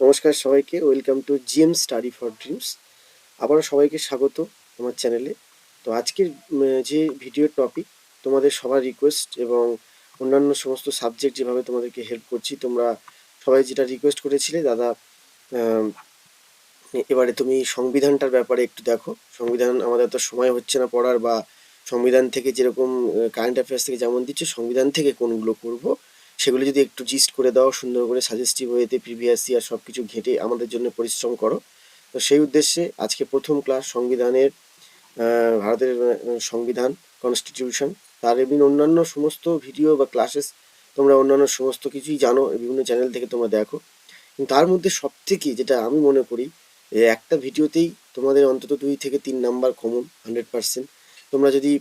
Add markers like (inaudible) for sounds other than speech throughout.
নমস্কার সবাইকে, welcome to GM study for dreams. আবারও সবাইকে স্বাগত আমার চ্যানেলে। তো আজকের যে ভিডিও টপিক, তোমাদের সবার রিকোয়েস্ট এবং অন্যান্য সমস্ত সাবজেক্ট যেভাবে তোমাদেরকে হেল্প করছি, তোমরা সবাই যেটা রিকোয়েস্ট করেছিলে, দাদা এবারে তুমি সংবিধানটার ব্যাপারে একটু দেখো। সংবিধান, আমাদের তো সময় হচ্ছে না পড়ার বা সংবিধান থেকে যেরকম কারেন্ট অ্যাফেয়ার্স থেকে যেমন দিচ্ছে, সংবিধান থেকে কোনগুলো করব সেগুলো যদি একটু জিস্ট করে দাও, সুন্দর করে সাজেস্টিভ ওয়েতে প্রিভিয়াস ইয়ার সব কিছু ঘেঁটে আমাদের জন্য পরিশ্রম করো। তো সেই উদ্দেশ্যে আজকে প্রথম ক্লাস সংবিধানের ভারতের সংবিধান কনস্টিটিউশন তার এমনি অন্যান্য সমস্ত ভিডিও বা ক্লাসেস তোমরা অন্যান্য সমস্ত কিছুই জানো, বিভিন্ন চ্যানেল থেকে তোমরা দেখো। তার মধ্যে সব থেকে যেটা আমি মনে করি একটা ভিডিওতেই তোমাদের অন্তত দুই থেকে তিন নাম্বার কমন হান্ড্রেড পার্সেন্ট তোমরা যদি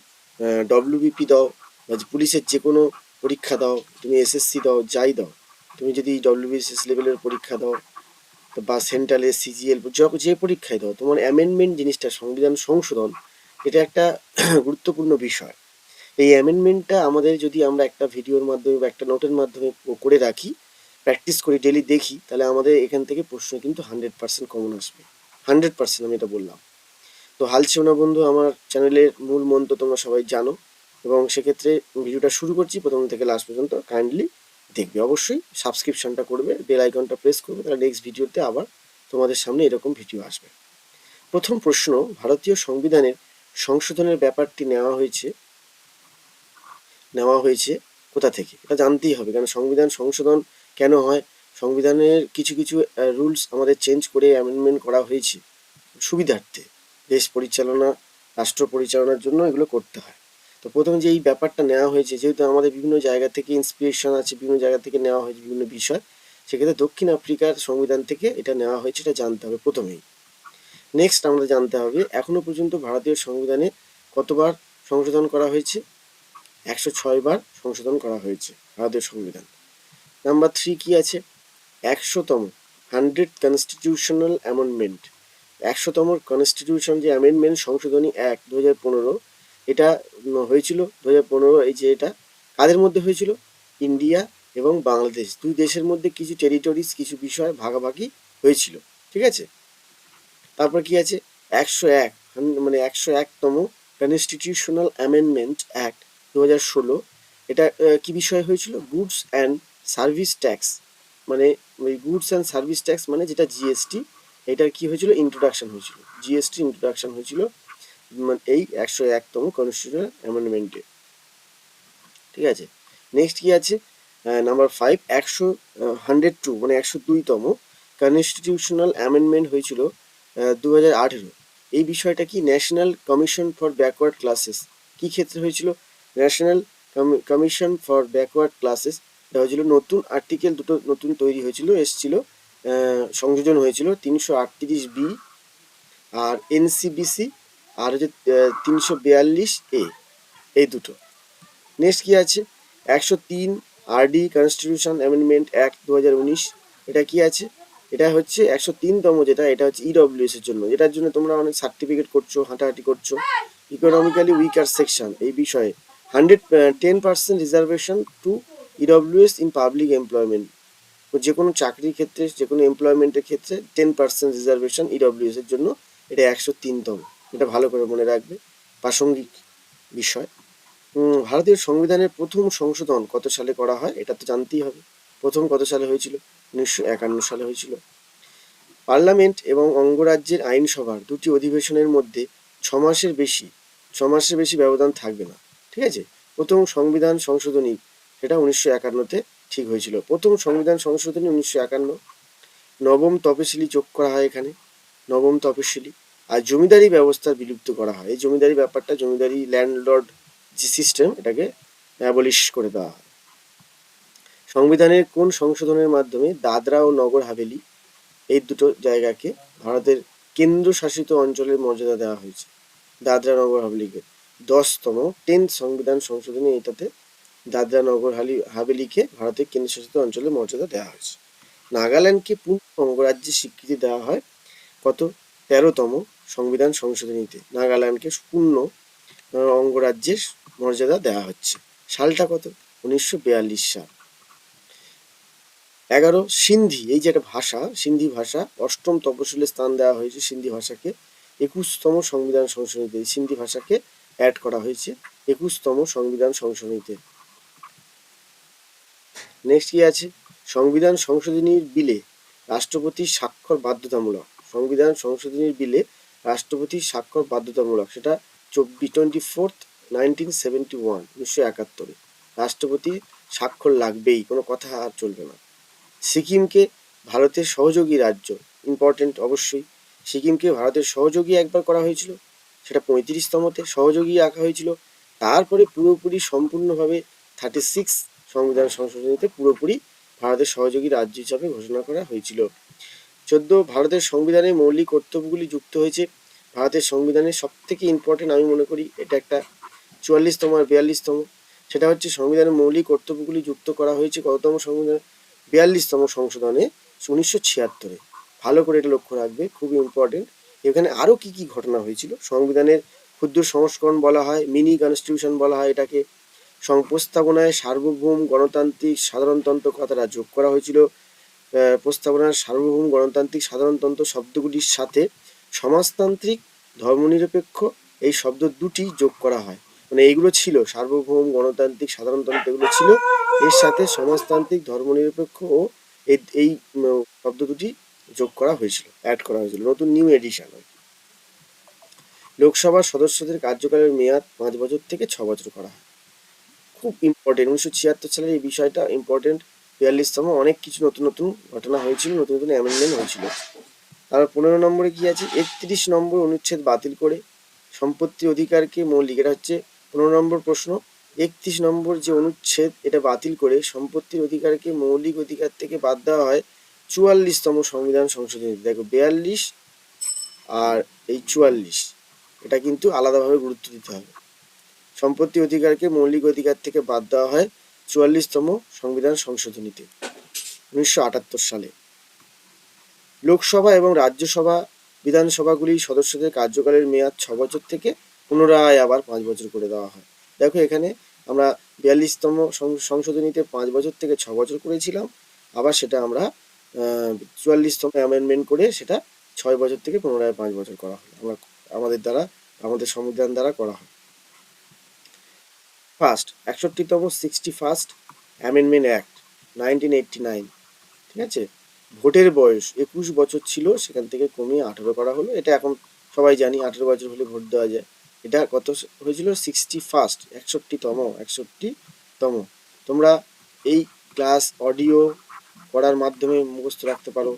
ডব্লিউবিপি দাও বা পুলিশের যে কোনো পরীক্ষা দাও, তুমি এসএসসি দাও, যাই দাও। তুমি যদি ডব্লিউবিএসএস লেভেলের পরীক্ষা দাও বা সেন্ট্রাল সিজিএল যে পরীক্ষায় দাও, তোমার অ্যামেন্ডমেন্ট জিনিসটা সংবিধান সংশোধন, এটা একটা (clears throat) গুরুত্বপূর্ণ বিষয়। এই অ্যামেন্ডমেন্টটা আমাদের যদি আমরা একটা ভিডিওর মাধ্যমে বা একটা নোটের মাধ্যমে করে রাখি প্র্যাকটিস করি ডেলি দেখি, তাহলে আমাদের এখান থেকে প্রশ্ন কিন্তু হান্ড্রেড পার্সেন্ট কমন আসবে। হান্ড্রেড পার্সেন্ট আমি এটা বললাম। তো হাল না বন্ধু, আমার চ্যানেলের মূল মন্ত্র তোমরা সবাই জানো এবং সেক্ষেত্রে ভিডিওটা শুরু করছি, প্রথম থেকে লাস্ট পর্যন্ত। কাইন্ডলি দেখবে অবশ্যই সাবস্ক্রিপশনটা করবে বেল আইকনটা প্রেস করবে, তাহলে নেক্সট ভিডিওতে আবার তোমাদের সামনে এরকম ভিডিও আসবে। প্রথম প্রশ্ন, ভারতীয় সংবিধানের সংশোধনের ব্যাপারটি নেওয়া হয়েছে নেওয়া হয়েছে কোথা থেকে? এটা জানতেই হবে কারণ সংবিধান সংশোধন কেন হয়? সংবিধানের কিছু কিছু রুলস আমাদের চেঞ্জ করে অ্যামেন্ডমেন্ট করা হয়েছে। সুবিধার্থে দেশ পরিচালনা, রাষ্ট্র পরিচালনার জন্য এগুলো করতে হয়। তো প্রথমে যে এই ব্যাপারটা নেওয়া হয়েছে, যেহেতু আমাদের বিভিন্ন জায়গা থেকে ইন্সপিরেশন আছে, বিভিন্ন জায়গা থেকে নেওয়া হয়েছে বিভিন্ন বিষয়, সেক্ষেত্রে দক্ষিণ আফ্রিকার সংবিধান থেকে এটা নেওয়া হয়েছে, এটা জানতে হবে প্রথমেই। নেক্সট আমাদের জানতে হবে, এখনও পর্যন্ত ভারতীয় সংবিধানে কতবার সংশোধন করা হয়েছে? একশো ছয় বার সংশোধন করা হয়েছে ভারতীয় সংবিধান। নাম্বার থ্রি কি আছে? একশোতম হান্ড্রেড কনস্টিটিউশনাল অ্যামেন্ডমেন্ট একশোতম কনস্টিটিউশন যে অ্যামেন্ডমেন্ট সংশোধনী এক দু হাজার পনেরো এটা হয়েছিল দু হাজার পনেরো, এই যে এটা, কাদের মধ্যে হয়েছিল? ইন্ডিয়া এবং বাংলাদেশ। দুই দেশের মধ্যে কিছু টেরিটরিজ কিছু বিষয় ভাগাভাগি হয়েছিল, ঠিক আছে? তারপর কি আছে? একশো এক মানে একশো একতম কনস্টিটিউশনাল অ্যামেন্ডমেন্ট অ্যাক্ট দু হাজার ষোলো। এটা কি বিষয় হয়েছিল? গুডস অ্যান্ড সার্ভিস ট্যাক্স মানে ওই গুডস অ্যান্ড সার্ভিস ট্যাক্স মানে যেটা জিএসটি এটার কি হয়েছিল? ইন্ট্রোডাকশন হয়েছিল। জিএসটি ইন্ট্রোডাকশন হয়েছিল। এই একশো একতম কনস্টিটিউশনাল অ্যামেন্ডমেন্টে ঠিক আছে? নেক্সট কি আছে? নাম্বার ফাইভ একশো হান্ড্রেড টু মানে একশো দুইতম কনস্টিটিউশনাল অ্যামেন্ডমেন্ট হয়েছিল দু হাজার আঠেরো। এই বিষয়টা কি national commission for backward classes কি ক্ষেত্রে হয়েছিল? National commission for backward classes এটা হয়েছিল, নতুন আর্টিকেল দুটো নতুন তৈরি হয়েছিল, এসছিল সংযোজন হয়েছিল তিনশো আটত্রিশ বি আর এনসিবিসি আর হচ্ছে তিনশো বিয়াল্লিশ এ এই দুটো। নেক্সট কি আছে? একশো তিন আরডি কনস্টিটিউশন অ্যামেন্ডমেন্ট অ্যাক্ট দু হাজার উনিশ, এটা কি আছে? এটা হচ্ছে একশো তিনতম যেটা, এটা হচ্ছে ইডব্লিউএস এর জন্য। এটার জন্য তোমরা অনেক সার্টিফিকেট করছ, হাঁটাহাঁটি করছ। ইকোনমিক্যালি উইকার সেকশন এই বিষয়ে। Hundred ten percent reservation to EWS in public employment যে কোনো চাকরির ক্ষেত্রে, যে কোনো এমপ্লয়মেন্টের ক্ষেত্রে টেন পার্সেন্ট রিজার্ভেশন ইডব্লিউএস এর জন্য। এটা একশো তিনতম। এটা ভালো করে মনে রাখবে। প্রাসঙ্গিক বিষয়। ভারতীয় সংবিধানের প্রথম সংশোধন কত সালে করা হয়, এটা তো জানতেই হবে। প্রথম কত সালে হয়েছিল? উনিশশো একান্ন সালে হয়েছিল। পার্লামেন্ট এবং অঙ্গরাজ্যের আইনসভার দুটি অধিবেশনের মধ্যে ছ মাসের বেশি, ছ মাসের বেশি ব্যবধান থাকবে না। ঠিক আছে? প্রথম সংবিধান সংশোধনী, সেটা উনিশশো একান্নতে ঠিক হয়েছিল। প্রথম সংবিধান সংশোধনী উনিশশো একান্ন। নবম তপশিলি যোগ করা হয় এখানে। নবম তপশিলি। আর জমিদারি ব্যবস্থা বিলুপ্ত করা হয়। এই জমিদারি ব্যাপারটা জমিদারি ল্যান্ডলর্ড যে সিস্টেম এটাকে অ্যাবলিশ করে দেওয়া হয়। সংবিধানের কোন সংশোধনের মাধ্যমে দাদরা ও নগর হাভেলি এই দুটো জায়গাকে ভারতের কেন্দ্রশাসিত অঞ্চলের মর্যাদা দেওয়া হয়েছে। দাদরা নগর হাভেলিকে দশতম টেন্থ সংবিধান সংশোধনী এটাতে দাদরা নগর হালি হাভেলিকে ভারতের কেন্দ্রশাসিত অঞ্চলের মর্যাদা দেওয়া হয়েছে। নাগাল্যান্ডকে পূর্ণ অঙ্গরাজ্যের স্বীকৃতি দেওয়া হয় কত? তেরোতম সংবিধান সংশোধনীতে নাগাল্যান্ডকে পূর্ণ অঙ্গরাজ্যের মর্যাদা দেওয়া হচ্ছে। সালটা কত? উনিশশো বিয়াল্লিশ সাল। এগারো, সিন্ধি। এই যে একটা ভাষা, সিন্ধি ভাষা, অষ্টম তপশিলে স্থান দেওয়া হয়েছে সিন্ধি ভাষাকে। একুশতম সংবিধান সংশোধনীতে সিন্ধি ভাষাকে অ্যাড করা হয়েছে একুশতম সংবিধান সংশোধনীতে নেক্সট কি আছে? সংবিধান সংশোধনীর বিলে রাষ্ট্রপতির স্বাক্ষর বাধ্যতামূলক। সংবিধান সংশোধনীর বিলে রাষ্ট্রপতির স্বাক্ষর বাধ্যতামূলক। সেটা চব্বিশ, twenty fourth, nineteen seventy one, উনিশশো একাত্তরে। রাষ্ট্রপতির স্বাক্ষর লাগবেই, কোনো কথা আর চলবে না। সিকিমকে ভারতের সহযোগী রাজ্য ইম্পর্টেন্ট অবশ্যই। সিকিমকে ভারতের সহযোগী একবার করা হয়েছিল, সেটা পঁয়ত্রিশতমতে সহযোগী আঁকা হয়েছিল। তারপরে পুরোপুরি সম্পূর্ণভাবে থার্টি সিক্স সংবিধান সংশোধনীতে পুরোপুরি ভারতের সহযোগী রাজ্য হিসাবে ঘোষণা করা হয়েছিল। চোদ্দ ভারতের সংবিধানে মৌলিক কর্তব্যগুলি যুক্ত হয়েছে। ভারতের সংবিধানের সব থেকে ইম্পর্টেন্ট আমি মনে করি, এটা একটা চুয়াল্লিশতম আর বিয়াল্লিশতম। সেটা হচ্ছে সংবিধানের মৌলিক কর্তব্যগুলি যুক্ত করা হয়েছে কততম সংবিধান? বিয়াল্লিশতম সংশোধনে উনিশশো ছিয়াত্তরে। ভালো করে এটা লক্ষ্য রাখবে খুবই ইম্পর্টেন্ট এখানে আরও কি কি ঘটনা হয়েছিল? সংবিধানের ক্ষুদ্র সংস্করণ বলা হয়, মিনি কনস্টিটিউশন বলা হয় এটাকে। সংপ্রস্তাবনায় সার্বভৌম গণতান্ত্রিক সাধারণতন্ত্র কথাটা যোগ করা হয়েছিল। প্রস্তাবনার সার্বভৌম গণতান্ত্রিক সাধারণতন্ত্র শব্দগুলির সাথে সমাজতান্ত্রিক ধর্মনিরপেক্ষ এই শব্দ দুটি যোগ করা হয়। মানে এইগুলো ছিল, সার্বভৌম গণতান্ত্রিক সাধারণতন্ত্র এগুলো ছিল। এর সাথে সমাজতান্ত্রিক ধর্মনিরপেক্ষ ও এই শব্দ দুটি যোগ করা হয়েছিল অ্যাড করা হয়েছিল। নতুন নিউ এডিশন লোকসভার সদস্যদের কার্যকালের মেয়াদ পাঁচ বছর থেকে ছ বছর করা হয়। খুব ইম্পর্টেন্ট উনিশশো ছিয়াত্তর সালের এই বিষয়টা ইম্পর্টেন্ট বিয়াল্লিশতম অনেক কিছু নতুন নতুন ঘটনা হয়েছিল, নতুন নতুন অ্যামেন্ডমেন্ট হয়েছিল। তারপর পনেরো নম্বরে কি আছে? একত্রিশ নম্বর অনুচ্ছেদ বাতিল করে সম্পত্তি অধিকারকে মৌলিক, এটা হচ্ছে পনেরো নম্বর প্রশ্ন। একত্রিশ নম্বর যে অনুচ্ছেদ, এটা বাতিল করে সম্পত্তির অধিকারকে মৌলিক অধিকার থেকে বাদ দেওয়া হয় চুয়াল্লিশতম সংবিধান সংশোধনী। দেখো, বিয়াল্লিশ আর এই চুয়াল্লিশ, এটা কিন্তু আলাদাভাবে গুরুত্ব দিতে হবে। সম্পত্তি অধিকারকে মৌলিক অধিকার থেকে বাদ দেওয়া হয় চুয়াল্লিশতম সংবিধান সংশোধনীতে উনিশশো আটাত্তর সালে। লোকসভা এবং রাজ্যসভা, বিধানসভাগুলি সদস্যদের কার্যকালের মেয়াদ ছ বছর থেকে পুনরায় আবার পাঁচ বছর করে দেওয়া হয়। দেখো এখানে আমরা বিয়াল্লিশতম সংশোধনীতে পাঁচ বছর থেকে ছ বছর করেছিলাম, আবার সেটা আমরা চুয়াল্লিশতম অ্যামেন্ডমেন্ট করে সেটা ছয় বছর থেকে পুনরায় পাঁচ বছর করা হলো আমরা আমাদের দ্বারা, আমাদের সংবিধান দ্বারা করা হয়। First একষট্টিতম sixty first amendment act nineteen eighty nine ঠিক আছে? ভোটের বয়স একুশ বছর ছিল, সেখান থেকে কমিয়ে আঠেরো করা হলো। এটা এখন সবাই জানি, আঠেরো বছর হলে ভোট দেওয়া যায়। এটা কত হয়েছিল? সিক্সটি ফার্স্ট একষট্টিতম একষট্টিতম। তোমরা এই ক্লাস অডিও করার মাধ্যমে মুখস্থ রাখতে পারো।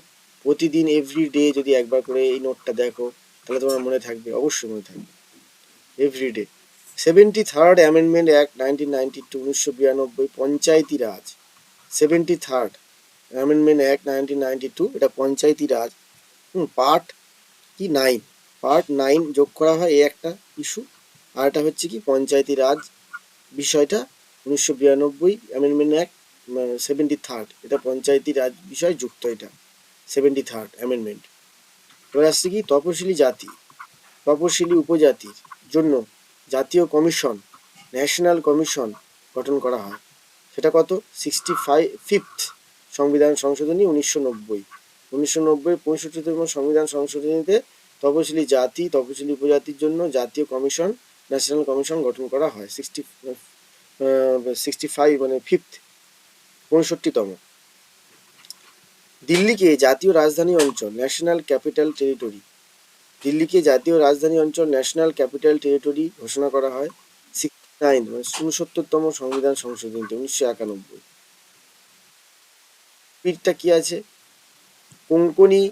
প্রতিদিন এভরি ডে যদি একবার করে এই নোটটা দেখো, তাহলে তোমার মনে থাকবে, অবশ্যই মনে থাকবে। Every day seventy third amendment act nineteen ninety two, উনিশশো বিরানব্বই, Panchayati Raj. Seventy third amendment act nineteen ninety two, এটা পঞ্চায়েতি রাজ। হুম, পার্ট কি নাইন? পার্ট নাইন যোগ করা হয় এই একটা ইস্যু। আর এটা হচ্ছে কি পঞ্চায়েতি রাজ বিষয়টা, উনিশশো বিরানব্বই অ্যামেন্ডমেন্ট অ্যাক্ট সেভেন্টি থার্ড, এটা পঞ্চায়েতি রাজ বিষয় যুক্ত এটা, সেভেন্টি থার্ড অ্যামেন্ডমেন্ট। এবার আসছে কি তপশিলি জাতি, তপশিলি উপজাতির জন্য জাতীয় কমিশন, ন্যাশনাল কমিশন গঠন করা হয়। সেটা কত? সিক্সটি ফাইভ ফিফথ সংবিধান সংশোধনী উনিশশো নব্বই। উনিশশো নব্বই পঁয়ষট্টিতম সংবিধান সংশোধনীতে তপশিলি জাতি তপশিলি উপজাতির জন্য জাতীয় কমিশন, ন্যাশনাল কমিশন গঠন করা হয়। সিক্সটি সিক্সটি ফাইভ মানে ফিফথ পঁয়ষট্টিতম। দিল্লিকে জাতীয় রাজধানী অঞ্চল, ন্যাশনাল ক্যাপিটাল টেরিটরি। দিল্লিকে জাতীয় রাজধানী অঞ্চল ন্যাশনাল ক্যাপিটাল টেরিটরি ঘোষণা করা হয় সিক্সটি নাইন মানে উনসত্তরতম সংবিধান সংশোধনীতে উনিশশো একানব্বই। পিঠটা কি আছে? কোঙ্কনি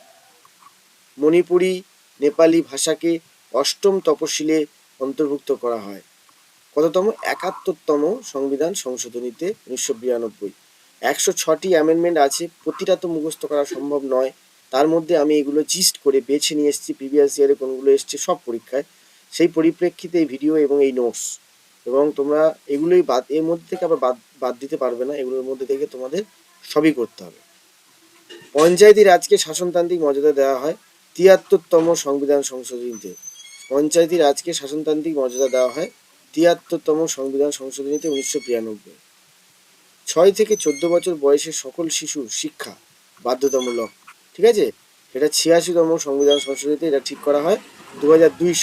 মণিপুরি, নেপালি ভাষাকে অষ্টম তপশিলে অন্তর্ভুক্ত করা হয়। কততম? একাত্তরতম সংবিধান সংশোধনীতে, উনিশশো বিরানব্বই। একশো ছটি অ্যামেন্ডমেন্ট আছে, প্রতিটা তো মুখস্থ করা সম্ভব নয়। তার মধ্যে আমি এগুলো জিস্ট করে বেছে নিয়ে এসেছি প্রিভিয়াস ইয়ারে কোনগুলো এসছে সব পরীক্ষায়। সেই পরিপ্রেক্ষিতে এই ভিডিও এবং এই নোটস এবং তোমরা এগুলোই বাদ, এর মধ্যে থেকে আবার বাদ বাদ দিতে পারবে না, এগুলোর মধ্যে থেকে তোমাদের সবই করতে হবে। পঞ্চায়েতি রাজকে শাসনতান্ত্রিক মর্যাদা দেওয়া হয় তিয়াত্তরতম সংবিধান সংশোধনীতে। পঞ্চায়েতি রাজকে শাসনতান্ত্রিক মর্যাদা দেওয়া হয় তিয়াত্তরতম সংবিধান সংশোধনীতে উনিশশো বিরানব্বই। ছয় থেকে চোদ্দ বছর বয়সের সকল শিশুর শিক্ষা বাধ্যতামূলক। ঠিক আছে? এটা ছিয়াশিতম সংবিধান সংশোধনীতে এটা ঠিক করা হয় দু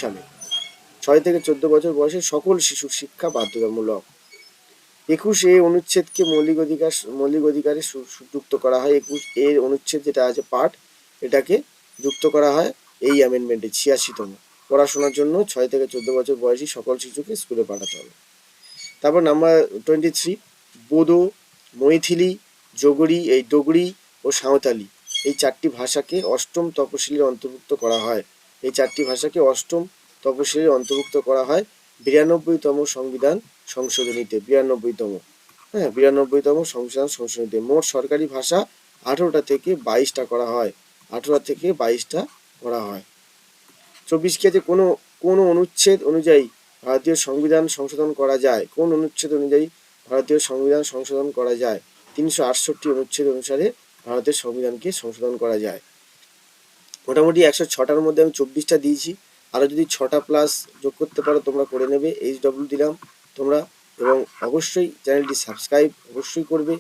সালে। ছয় থেকে চোদ্দ বছর বয়সে সকল শিশুর শিক্ষা বাধ্যতামূলক। একুশ এ অনুচ্ছেদকে মৌলিক অধিকার, মৌলিক অধিকারে যুক্ত করা হয়। একুশ, এর অনুচ্ছেদ যেটা আছে, পাঠ, এটাকে যুক্ত করা হয় এই অ্যামেন্ডমেন্টে ছিয়াশিতম। পড়াশোনার জন্য ছয় থেকে চোদ্দ বছর বয়সী সকল শিশুকে স্কুলে পাঠাতে হবে। তারপর number twenty three Bodo, Maithili যোগরি এই ডোগরি ও সাঁওতালি। এই চারটি ভাষাকে অষ্টম তপশিলির অন্তর্ভুক্ত করা হয়। এই চারটি ভাষাকে অষ্টম তপশিলির অন্তর্ভুক্ত করা হয়। বিরানব্বইতম সংবিধান সংশোধনীতে, বিরানব্বইতম। হ্যাঁ বিরানব্বইতম সংবিধান সংশোধনীতে। মোট সরকারি ভাষা আঠেরোটা থেকে বাইশটা করা হয়। আঠেরোটা থেকে বাইশটা করা হয়। চব্বিশ কে কোনো কোনো অনুচ্ছেদ অনুযায়ী ভারতীয় সংবিধান সংশোধন করা যায়? কোন অনুচ্ছেদ অনুযায়ী ভারতীয় সংবিধান সংশোধন করা যায়? তিনশো আটষট্টি অনুচ্ছেদ অনুসারে ভারতের সংবিধানকে সংশোধন করা যায়। মোটামুটি একশো ছটার মধ্যে আমি চব্বিশটা দিয়েছি। আরও যদি ছটা প্লাস যোগ করতে পারো তোমরা করে নেবে। এইচ ডব্লিউ দিলাম তোমরা এবং অবশ্যই চ্যানেলটি সাবস্ক্রাইব অবশ্যই করবে।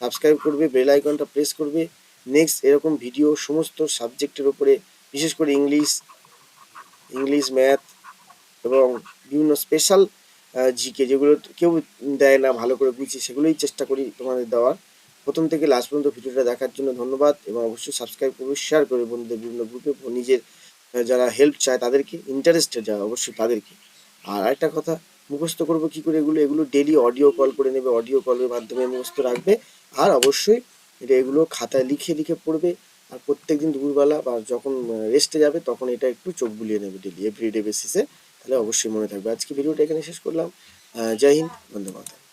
সাবস্ক্রাইব করবে বেল আইকনটা প্রেস করবে। নেক্সট এরকম ভিডিও সমস্ত সাবজেক্টের ওপরে বিশেষ করে ইংলিশ ইংলিশ ম্যাথ এবং বিভিন্ন স্পেশাল জিকে যেগুলো কেউ দেয় না, ভালো করে বুঝি, সেগুলোই চেষ্টা করি তোমাদের দেওয়ার। প্রথম থেকে লাস্ট পর্যন্ত ভিডিওটা দেখার জন্য ধন্যবাদ এবং অবশ্যই সাবস্ক্রাইব করবে শেয়ার করবে বন্ধুদের বিভিন্ন গ্রুপে নিজের যারা হেল্প চায় তাদেরকে ইন্টারেস্টেড যারা অবশ্যই তাদেরকে। আর একটা কথা, মুখস্থ করব কি করে এগুলো এগুলো ডেলি অডিও কল করে নেবে অডিও কলের মাধ্যমে মুখস্থ রাখবে। আর অবশ্যই এটা, এগুলো খাতায় লিখে লিখে পড়বে। আর প্রত্যেকদিন দুপুরবেলা বা যখন রেস্টে যাবে, তখন এটা একটু চোখ বুলিয়ে নেবে ডেলি এভরিডে বেসিসে তাহলে অবশ্যই মনে থাকবে। আজকে ভিডিওটা এখানে শেষ করলাম। জয় হিন্দ, বন্দে মাতা